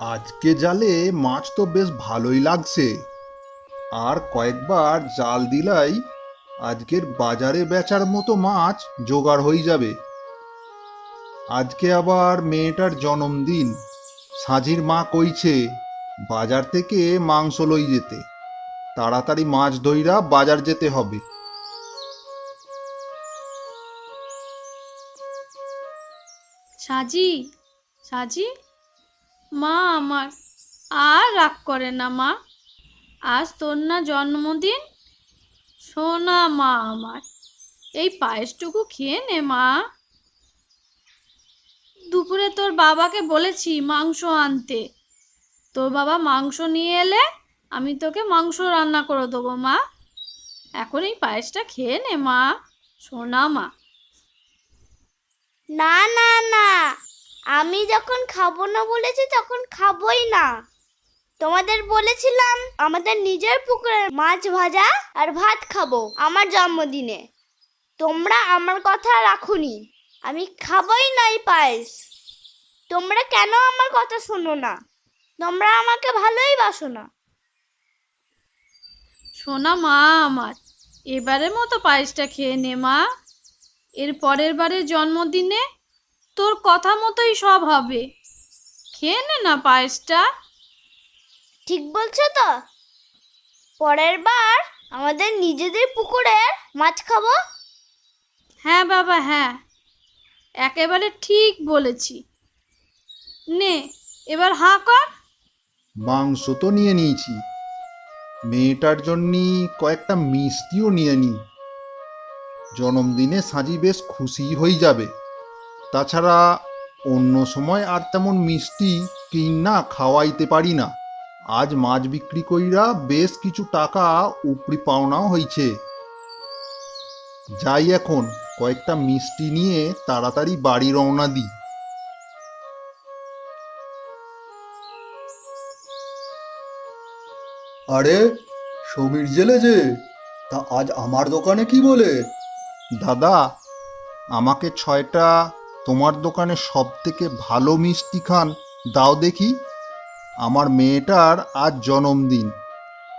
আজকে জালে মাছ তো বেশ ভালোই লাগছে। আর কয়েকবার জাল দিলাই আজকের বাজারে বেচার মতো মাছ জোগাড় হয়ে যাবে। আজকে আবার মেয়েটার জন্মদিন। সাঝির মা কইছে বাজার থেকে মাংস লই যেতে। তাড়াতাড়ি মাছ ধইরা বাজার যেতে হবে। সাজি সাজি মা আমার, আর রাগ করে না মা। আজ তোর না জন্মদিন? সোনা মা আমার, এই পায়েসটুকু খেয়ে নে মা। দুপুরে তোর বাবাকে বলেছি মাংস আনতে। তোর বাবা মাংস নিয়ে এলে আমি তোকে মাংস রান্না করে দেবো মা। এখন এই পায়েসটা খেয়ে নে মা, সোনা মা। না না না। আমি যখন খাব না বলেছি তখন খাবোই না। তোমাদের বলেছিলাম আমাদের নিজের পুকুরে মাছ ভাজা আর ভাত খাব আমার জন্মদিনে। তোমরা আমার কথা রাখুনি। আমি খাবোই নাই পায়েস। তোমরা কেন আমার কথা শোনো না? তোমরা আমাকে ভালোই বাসো না। শোনা মা আমার, এবারের মতো পায়েসটা খেয়ে নে মা। এর পরের বারের জন্মদিনে তোর কথা মতোই সব হবে। খেয়ে নে না পায়েসটা। ঠিক বলছো তো? পরের বার আমাদের নিজেদের পুকুরের মাছ খাব? হ্যাঁ বাবা হ্যাঁ। একেবারে ঠিক বলেছি। নে এবার হাঁ কর। মাংস তো নিয়ে নিয়েছি। মেয়েটার জন্য কয়েকটা মিষ্টিও নিয়ে নিই জন্মদিনে সাজি বেশ খুশি হয়ে যাবে। তাছাড়া অন্য সময় আর তেমন মিষ্টি কিনা খাওয়াইতে পারি না। আজ মাছ বিক্রি কইরা বেশ কিছু টাকা উপরি পাওনাও হয়েছে যাই এখন কয়েকটা মিষ্টি নিয়ে তাড়াতাড়ি বাড়ি রওনা দিই আরে সমীর জেলে যে তা আজ আমার দোকানে কি বলে? দাদা আমাকে ছয়টা তোমার দোকানে সব থেকে ভালো মিষ্টি খান দাও দেখি। আমার মেয়েটার আজ জন্মদিন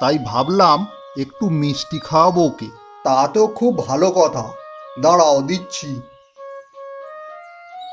তাই ভাবলাম একটু মিষ্টি খাওয়াবো ওকে। তা তো খুব ভালো কথা। দাঁড়াও দিচ্ছি।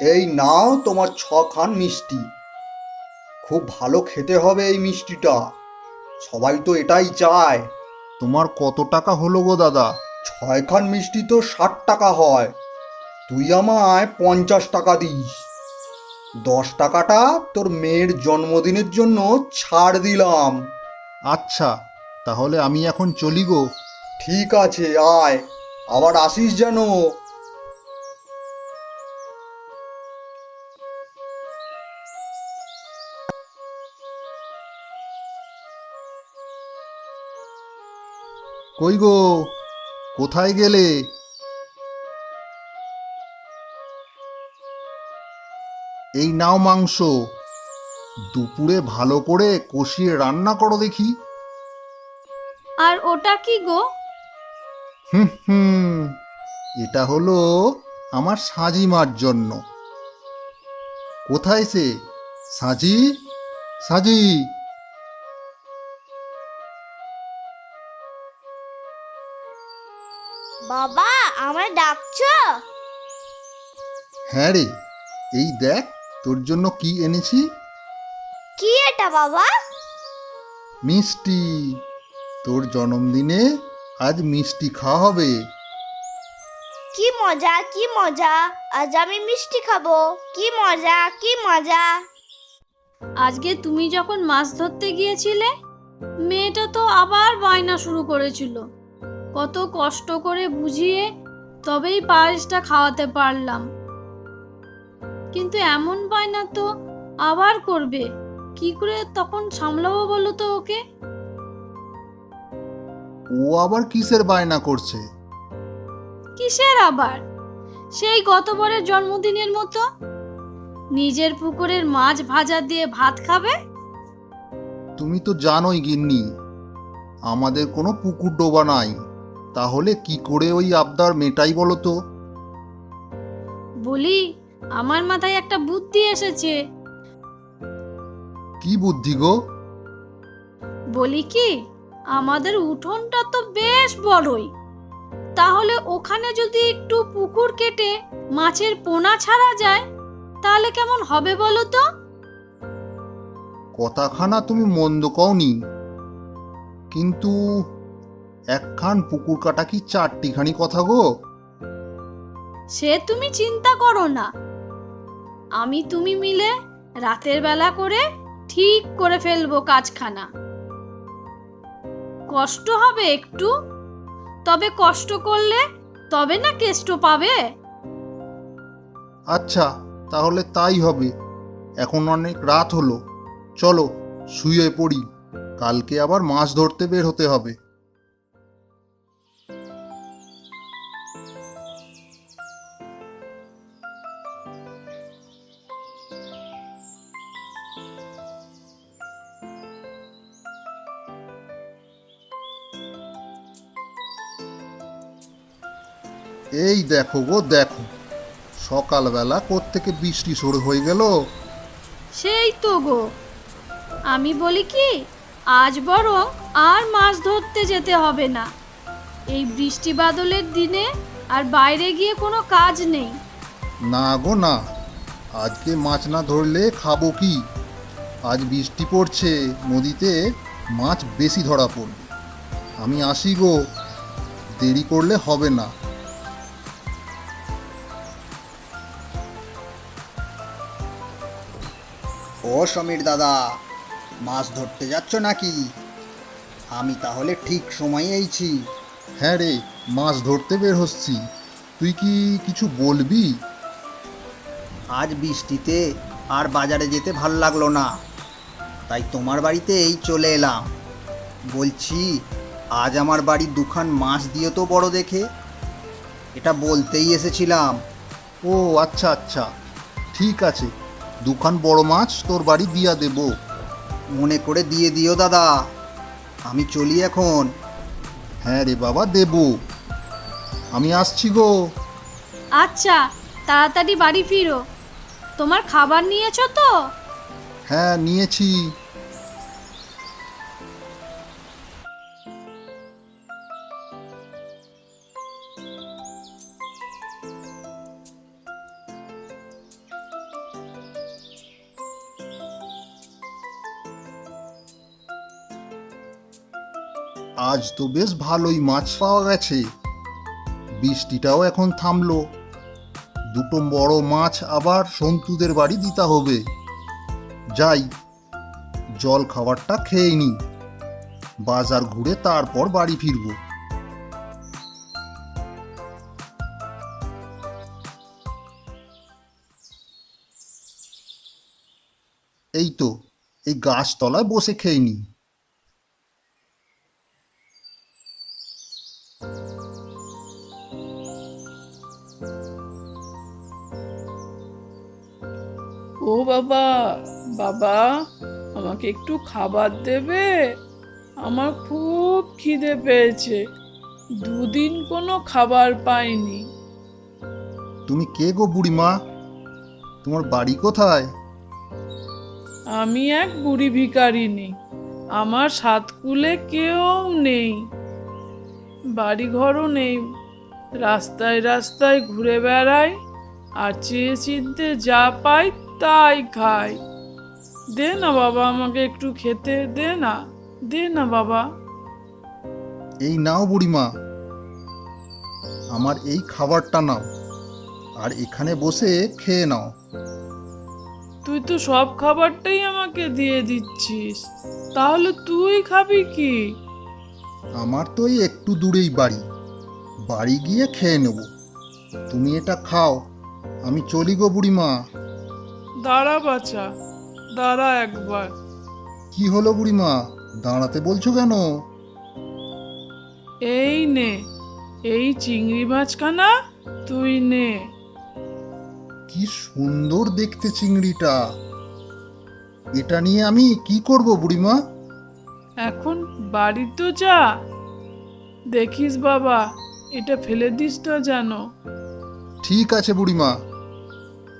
এই নাও তোমার ছখান মিষ্টি। খুব ভালো খেতে হবে এই মিষ্টিটা। সবাই তো এটাই চায়। তোমার কত টাকা হলো গো দাদা? ছয়খান মিষ্টি তো ষাট টাকা হয়। তুই আমায় পঞ্চাশ টাকা দিস। দশ টাকাটা তোর মেয়ের জন্মদিনের জন্য ছাড় দিলাম। আচ্ছা তাহলে আমি এখন চলি গো। ঠিক আছে আয়। আবার আসিস যেন। কই গো? কোথায় গেলে? এই নাও মাংস। দুপুরে ভালো করে কষিয়ে রান্না করো দেখি। আর ওটা কি গো? হুম হুম এটা হলো আমার সাজিমার জন্য। কোথায় সে? সাজি? সাজি? বাবা আমার ডাকছো? হ্যাঁ রে এই দেখ তোর জন্য কি এনেছি? কি এটা বাবা? মিষ্টি। তোর জন্মদিনে আজ মিষ্টি খাওয়া হবে। কি মজা কি মজা। আজ আমি মিষ্টি খাব। কি মজা কি মজা। আজকে তুমি যখন মাছ ধরতে গিয়েছিলে মেয়েটা তো আবার বায়না শুরু করেছিল। কত কষ্ট করে বুঝিয়ে তবেই পায়েসটা খাওয়াতে পারলাম। কিন্তু এমন বায়না তো আবার করবে। কি করে তখন সামলাবো বলো তো ওকে? ও আবার কিসের বায়না করছে? কিসের আবার? সেই গতবারের জন্মদিনের মতো? নিজের পুকুরের মাছ ভাজা দিয়ে ভাত খাবে? তুমি তো জানোই গিন্নি আমাদের কোনো পুকুর ডোবা নাই তাহলে কি করে ওই আবদার মেটাই বলো তো? বলি আমার মাথায় একটা বুদ্ধি এসেছে। কি বুদ্ধি গো? বলি কি আমাদের উঠোনটা তো বেশ বড়ই। তাহলে ওখানে যদি একটু পুকুর কেটে মাছের পোনা ছাড়া যায় তাহলে কেমন হবে বলো তো? কথাখানা তুমি মন্দ কওনি। কিন্তু একখান পুকুর কাটা কি চারটিখানি কথা গো? সে তুমি চিন্তা করো না। আমি তুমি মিলে রাতের বেলা করে ঠিক করে ফেলব কাজখানা। কষ্ট হবে একটু, তবে কষ্ট করলে তবে না কেষ্ট পাবে? আচ্ছা তাহলে তাই হবে। এখন অনেক রাত হলো। চলো, শুয়ে পড়ি। কালকে আবার মাছ ধরতে বের হতে হবে। এই দেখো গো দেখো। সকালবেলা কোত্থেকে বৃষ্টি শুরু হয়ে গেল? সেই তো গো। আমি বলি কি আজ বরং আর মাছ ধরতে যেতে হবে না। এই বৃষ্টি বাদলের দিনে আর বাইরে গিয়ে কোনো কাজ নেই। না গো না। আজকে মাছ না ধরলে খাব কি? আজ বৃষ্টি পড়ছে নদীতে মাছ বেশি ধরা পড়বে। আমি আসি গো। দেরি করলে হবে না। সমীর দাদা মাছ ধরতে যাচ্ছ নাকি? আমি তাহলে ঠিক সময়ে এইছি হ্যাঁ রে মাছ ধরতে বের হচ্ছি। তুই কি কিছু বলবি? আজ বৃষ্টিতে আর বাজারে যেতে ভালো লাগল না। তাই তোমার বাড়িতে এই চলে এলাম। বলছি আজ আমার বাড়ির দুখান মাছ দিও তো বড় দেখে। এটা বলতেই এসেছিলাম। ও আচ্ছা আচ্ছা। ঠিক আছে। দুখান বড় মাছ তোর বাড়ি দিয়া দেব। মনে করে দিয়ে দিও দাদা। আমি চলি এখন। হ্যাঁ রে বাবা দেব। আমি আসছি গো। আচ্ছা তাড়াতাড়ি বাড়ি ফিরো। তোমার খাবার নিয়েছো তো? হ্যাঁ নিয়েছি। আজ তো বেশ ভালোই মাছ পাওয়া গেছে। বৃষ্টিটাও এখন থামলো। দুটো বড় মাছ আবার সন্তুদের বাড়ি দিতে হবে। যাই, জল খাবারটা খেয়ে নি। বাজার ঘুরে তারপর বাড়ি ফিরবো। এই তো, এই গাছতলায় বসে খেয়ে নি। ও বাবা বাবা আমাকে একটু খাবার দেবে? আমার খুব খিদে পেয়েছে। দুদিন কোনো খাবার পাইনি। তুমি কে গো বুড়িমা? তোমার বাড়ি কোথায়? আমি এক বুড়ি ভিকারিনী আমার সাতকুলে কেউ নেই। বাড়ি ঘরও নেই। রাস্তায় রাস্তায় ঘুরে বেড়াই আর চেয়ে চিনতে যা পাই তাই খাই। দে না বাবা আমাকে একটু খেতে দে না দে না বাবা। এই নাও বুড়িমা। আমার এই খাবারটা নাও আর এখানে বসে খেয়ে নাও। তুই তো সব খাবারটাই আমাকে দিয়ে দিচ্ছিস তাহলে তুই খাবি কি? আমার তো এই একটু দূরেই বাড়ি বাড়ি গিয়ে খেয়ে নেব। তুমি এটা খাও আমি চলি গো বুড়িমা। দাঁড়া বাছা দাঁড়া একবার। কি হলো বুড়িমা? দাঁড়াতে বলছো কেন? এই নে এই চিংড়ি মাছখানা তুই নে। কি সুন্দর দেখতে চিংড়িটা। এটা নিয়ে আমি কি করব বুড়িমা? এখন বাড়ি তো যা। দেখিস বাবা এটা ফেলে দিস তো যেন। ঠিক আছে বুড়িমা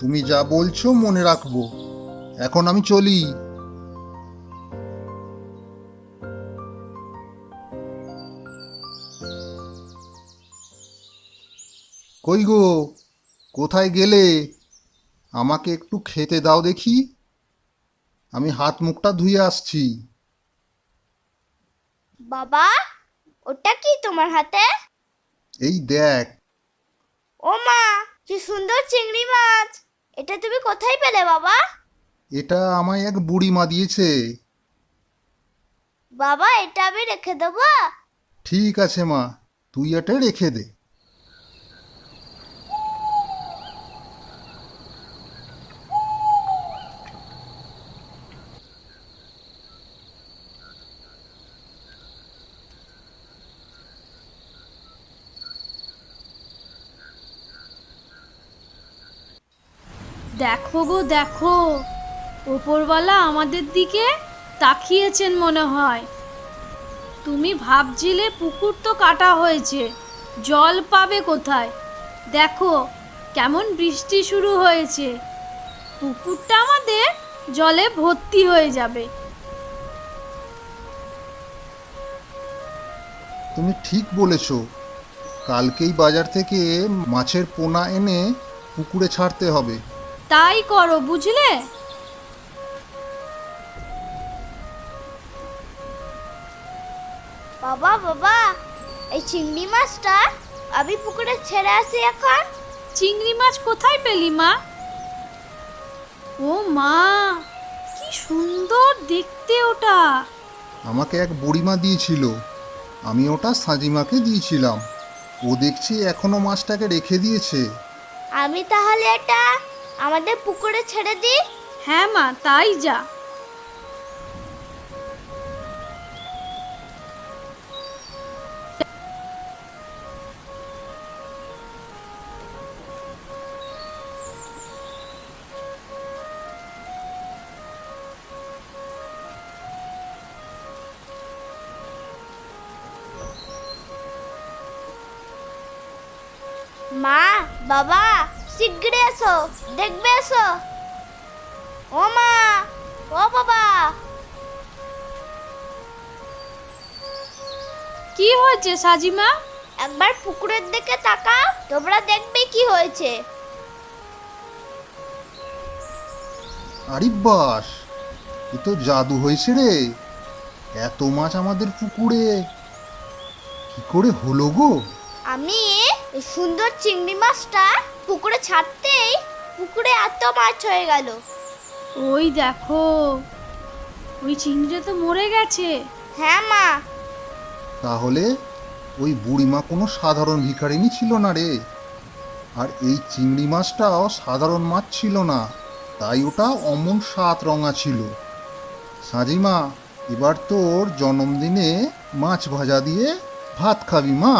তুমি যা বলছো মনে রাখব। এখন আমি চলি। কই গো কোথায় গেলে? আমাকে একটু খেতে দাও দেখি। আমি হাত মুখটা ধুয়ে আসছি। বাবা ওটা কি তোমার হাতে? এই দেখ। ও মা কি সুন্দর চিংড়ি মাছ। এটা তুমি কোথায় পেলে বাবা? এটা আমায় এক বুড়ি মা দিয়েছে। বাবা এটা আমি রেখে দেবো? ঠিক আছে মা তুই এটা রেখে দে। দেখো গো, দেখো। ওপরওয়ালা আমাদের দিকে তাকিয়েছেন মনে হয়। তুমি ভাবছিলে পুকুর তো কাটা হয়েছে, জল পাবে কোথায়? দেখো, কেমন বৃষ্টি শুরু হয়েছে। পুকুরটা আমাদের জলে ভর্তি হয়ে যাবে। তুমি ঠিক বলেছ। কালকেই বাজার থেকে মাছের পোনা এনে পুকুরে ছাড়তে হবে। তাই করো বুঝলে? বাবা বাবা এই চিংড়ি মাছটা আমি পুকুরে ছেড়ে আসি এখন। চিংড়ি মাছ কোথায় পেলি মা? ও মা কি সুন্দর দেখতে ওটা। আমাকে এক বুড়িমা দিয়েছিল আমি ওটা সাজিমাকে দিয়েছিলাম। ও দেখছি এখনও মাছটাকে রেখে দিয়েছে। আমি তাহলে এটা আমাদের পুকুরে ছেড়ে দি? হ্যাঁ মা তাই যা। মা বাবা। শিগগিরই এসো দেখবে এসো। ও মা ও বাবা। কি হয়েছে সাজিমা? একবার পুকুরের দিকে তাকাও তোমরা দেখবে কি হয়েছে। আরিব্বাস এ তো জাদু হয়েছে রে। এত মাছ আমাদের পুকুরে। কি করে হলো গো? আমি এই সুন্দর চিংড়ি মাছটা পুকুরে ছাড়তেই পুকুরে এত মাছ হয়ে গেল। ওই দেখো ওই চিংড়িটা তো মরে গেছে। হ্যাঁ মা। তাহলে ওই বুড়িমা কোনো সাধারণ ভিখারিনী ছিল না রে। আর এই চিংড়ি মাছটাও সাধারণ মাছ ছিল না তাই ওটা অমন সাত রঙা ছিল। সাজিমা এবার তোর জন্মদিনে মাছ ভাজা দিয়ে ভাত খাবি মা।